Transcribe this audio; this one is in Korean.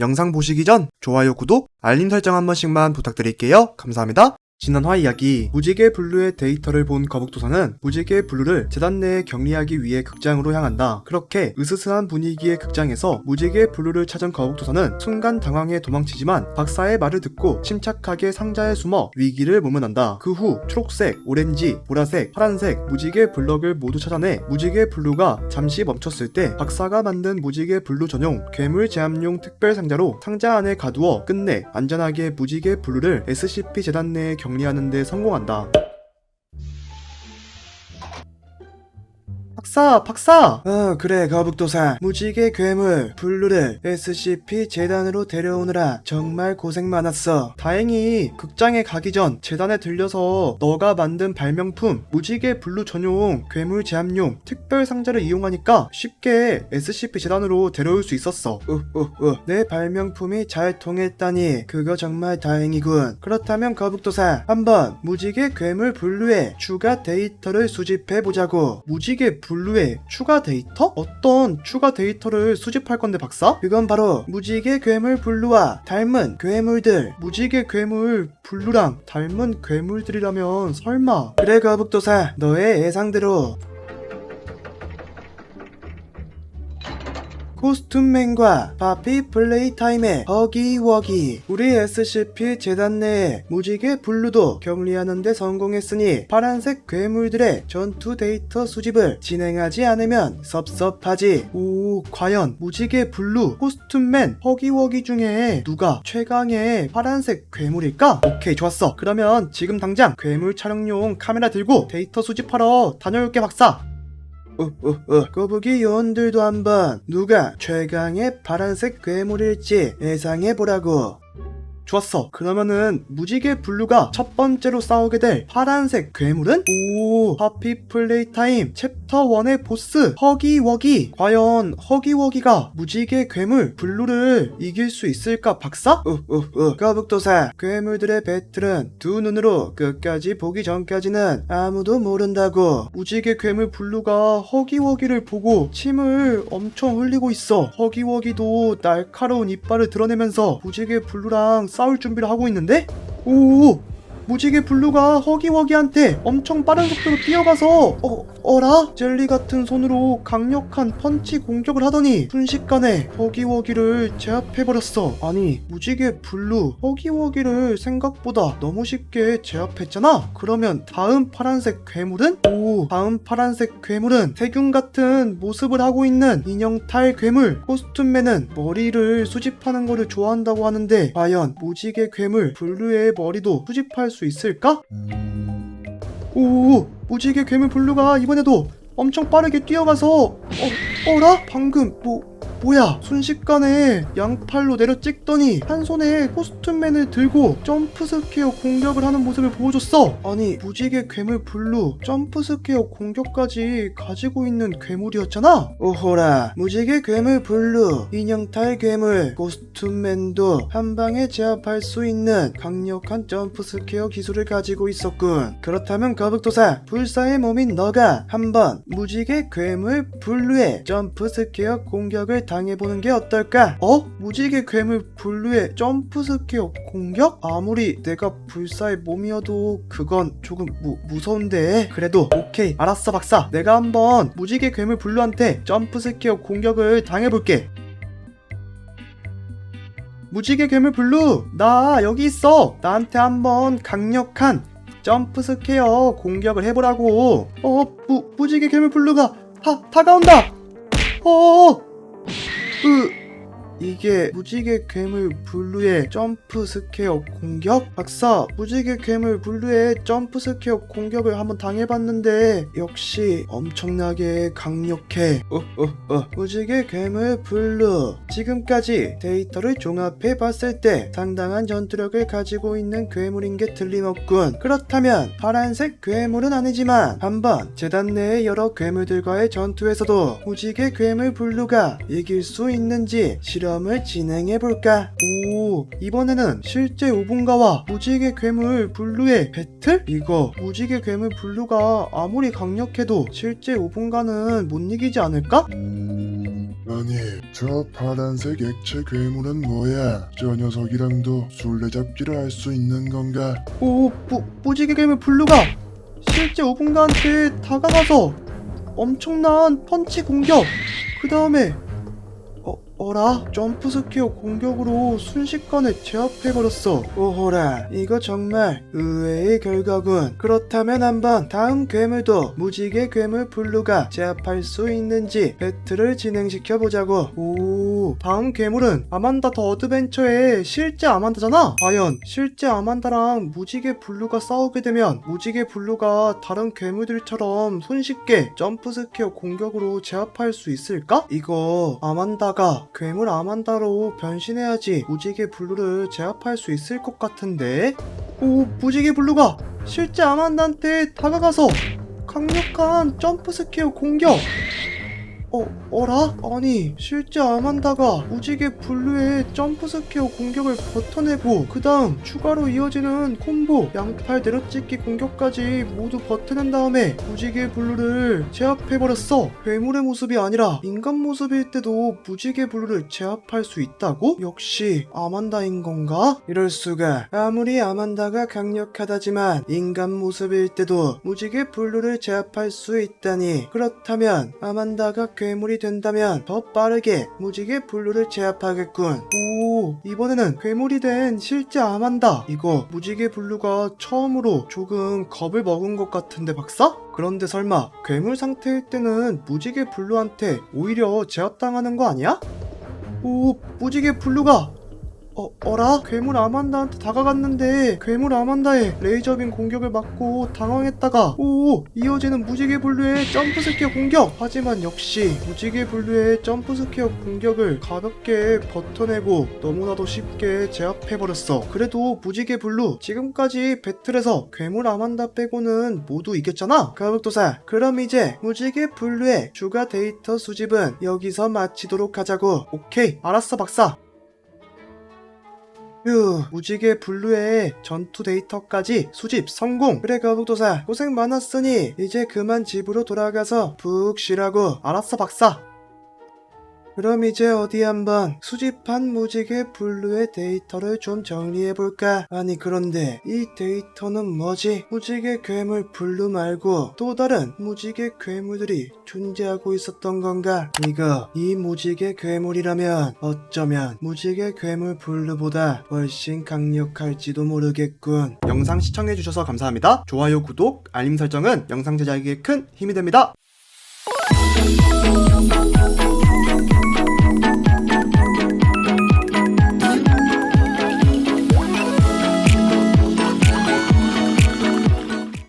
영상 보시기 전 좋아요, 구독, 알림 설정 한 번씩만 부탁드릴게요. 감사합니다. 지난 화 이야기 무지개 블루의 데이터를 본 거북도사는 무지개 블루를 재단 내에 격리하기 위해 극장으로 향한다. 그렇게 으스스한 분위기의 극장에서 무지개 블루를 찾은 거북도사는 순간 당황해 도망치지만 박사의 말을 듣고 침착하게 상자에 숨어 위기를 모면한다. 그 후 초록색, 오렌지, 보라색, 파란색 무지개 블럭을 모두 찾아내 무지개 블루가 잠시 멈췄을 때 박사가 만든 무지개 블루 전용 괴물 제압용 특별 상자로 상자 안에 가두어 끝내 안전하게 무지개 블루를 SCP 재단 내에 격리하는 데 성공한다. 박사, 박사! 어, 그래, 거북도사. 무지개 괴물, 블루를 SCP 재단으로 데려오느라 정말 고생 많았어. 다행히 극장에 가기 전 재단에 들려서 너가 만든 발명품, 무지개 블루 전용 괴물 제압용 특별 상자를 이용하니까 쉽게 SCP 재단으로 데려올 수 있었어. 으, 으, 으. 내 발명품이 잘 통했다니, 그거 정말 다행이군. 그렇다면 거북도사, 한번 무지개 괴물 블루의 추가 데이터를 수집해보자고. 무지개 블루 의 추가 데이터? 어떤 추가 데이터를 수집할 건데 박사? 그건 바로 무지개 괴물 블루와 닮은 괴물들. 무지개 괴물 블루랑 닮은 괴물들이라면 설마. 그래 거북도사, 너의 예상대로 코스튬맨과 바피 플레이타임의 허기워기. 우리 SCP 재단 내에 무지개 블루도 격리하는 데 성공했으니 파란색 괴물들의 전투 데이터 수집을 진행하지 않으면 섭섭하지. 오 과연 무지개 블루 코스튬맨 허기워기 중에 누가 최강의 파란색 괴물일까? 오케이 좋았어. 그러면 지금 당장 괴물 촬영용 카메라 들고 데이터 수집하러 다녀올게 박사 어, 어, 어. 거북이 요원들도 한번 누가 최강의 파란색 괴물일지 예상해보라고. 좋았어. 그러면은 무지개 블루가 첫 번째로 싸우게 될 파란색 괴물은? 오, 하피 플레이 타임 챕터 1의 보스 허기워기. 과연 허기워기가 무지개 괴물 블루를 이길 수 있을까, 박사? 어, 어, 어. 거북도사, 괴물들의 배틀은 두 눈으로 끝까지 보기 전까지는 아무도 모른다고. 무지개 괴물 블루가 허기워기를 보고 침을 엄청 흘리고 있어. 허기워기도 날카로운 이빨을 드러내면서 무지개 블루랑 싸울 준비를 하고 있는데? 오! 무지개 블루가 허기워기한테 엄청 빠른 속도로 뛰어가서 어, 어라? 젤리 같은 손으로 강력한 펀치 공격을 하더니 순식간에 허기워기를 제압해버렸어 아니 무지개 블루 허기워기를 생각보다 너무 쉽게 제압했잖아? 그러면 다음 파란색 괴물은? 오 다음 파란색 괴물은 세균 같은 모습을 하고 있는 인형 탈 괴물 코스튬맨은 머리를 수집하는 거를 좋아한다고 하는데 과연 무지개 괴물 블루의 머리도 수집할 수 있을까? 오, 무지개 괴물 블루가 이번에도 엄청 빠르게 뛰어가서 어, 어라? 방금 뭐 뭐야? 순식간에 양팔로 내려 찍더니 한 손에 코스튬맨을 들고 점프 스퀘어 공격을 하는 모습을 보여줬어. 아니 무지개 괴물 블루 점프 스퀘어 공격까지 가지고 있는 괴물이었잖아. 오호라 무지개 괴물 블루 인형탈 괴물 코스튬맨도 한 방에 제압할 수 있는 강력한 점프 스퀘어 기술을 가지고 있었군. 그렇다면 거북도사 불사의 몸인 너가 한번 무지개 괴물 블루의 점프 스퀘어 공격 을 당해보는 게 어떨까? 어? 무지개 괴물 블루의 점프 스퀘어 공격? 아무리 내가 불사의 몸이어도 그건 조금 무, 무서운데. 그래도 오케이. 알았어 박사. 내가 한번 무지개 괴물 블루한테 점프 스퀘어 공격을 당해볼게. 무지개 괴물 블루 나 여기 있어. 나한테 한번 강력한 점프 스퀘어 공격을 해보라고. 어 무, 무지개 괴물 블루가 다, 다가온다. 어 으 이게 무지개 괴물 블루의 점프 스퀘어 공격? 박사, 무지개 괴물 블루의 점프 스퀘어 공격을 한번 당해봤는데 역시 엄청나게 강력해. 어, 어, 어. 무지개 괴물 블루. 지금까지 데이터를 종합해봤을 때 상당한 전투력을 가지고 있는 괴물인 게 틀림없군. 그렇다면 파란색 괴물은 아니지만 한번 재단 내의 여러 괴물들과의 전투에서도 무지개 괴물 블루가 이길 수 있는지 실험 을 진행해 볼까? 오, 이번에는 실제 오분가와 무지개 괴물 블루의 배틀? 이거 무지개 괴물 블루가 아무리 강력해도 실제 오분가는 못 이기지 않을까? 아니, 저 파란색 액체 괴물은 뭐야? 저 녀석이랑도 술래잡기를 할 수 있는 건가? 오, 무, 무지개 괴물 블루가 실제 우분가한테 다가가서 엄청난 펀치 공격. 그 다음에 어, 어라? 점프 스퀘어 공격으로 순식간에 제압해버렸어. 오호라, 이거 정말 의외의 결과군. 그렇다면 한번 다음 괴물도 무지개 괴물 블루가 제압할 수 있는지 배틀을 진행시켜보자고. 오, 다음 괴물은 아만다 더 어드벤처의 실제 아만다잖아? 과연 실제 아만다랑 무지개 블루가 싸우게 되면 무지개 블루가 다른 괴물들처럼 손쉽게 점프 스퀘어 공격으로 제압할 수 있을까? 이거 아만다가 괴물 아만다로 변신해야지 무지개 블루를 제압할 수 있을 것 같은데? 오, 무지개 블루가 실제 아만다한테 다가가서 강력한 점프 스퀘어 공격! 어, 어라? 아니, 실제 아만다가 무지개 블루의 점프 스퀘어 공격을 버텨내고 그 다음 추가로 이어지는 콤보 양팔 내려찍기 공격까지 모두 버텨낸 다음에 무지개 블루를 제압해버렸어. 괴물의 모습이 아니라 인간 모습일 때도 무지개 블루를 제압할 수 있다고? 역시 아만다인 건가? 이럴 수가. 아무리 아만다가 강력하다지만 인간 모습일 때도 무지개 블루를 제압할 수 있다니. 그렇다면 아만다가 괴물이 된다면 더 빠르게 무지개 블루를 제압하겠군. 오, 이번에는 괴물이 된 실제 아만다. 이거 무지개 블루가 처음으로 조금 겁을 먹은 것 같은데 박사? 그런데 설마 괴물 상태일 때는 무지개 블루한테 오히려 제압당하는 거 아니야? 오, 무지개 블루가 어, 어라? 괴물 아만다한테 다가갔는데 괴물 아만다의 레이저빔 공격을 맞고 당황했다가 오 이어지는 무지개 블루의 점프 스퀘어 공격! 하지만 역시 무지개 블루의 점프 스퀘어 공격을 가볍게 버텨내고 너무나도 쉽게 제압해버렸어. 그래도 무지개 블루 지금까지 배틀에서 괴물 아만다 빼고는 모두 이겼잖아? 가북도사! 그럼 이제 무지개 블루의 추가 데이터 수집은 여기서 마치도록 하자고. 오케이. 알았어 박사 휴, 무지개 블루의 전투 데이터까지 수집 성공. 그래 거북도사 고생 많았으니 이제 그만 집으로 돌아가서 푹 쉬라고. 알았어 박사. 그럼 이제 어디 한번 수집한 무지개 블루의 데이터를 좀 정리해볼까? 아니 그런데 이 데이터는 뭐지? 무지개 괴물 블루 말고 또 다른 무지개 괴물들이 존재하고 있었던 건가? 이거 이 무지개 괴물이라면 어쩌면 무지개 괴물 블루보다 훨씬 강력할지도 모르겠군. 영상 시청해주셔서 감사합니다. 좋아요, 구독, 알림 설정은 영상 제작에 큰 힘이 됩니다.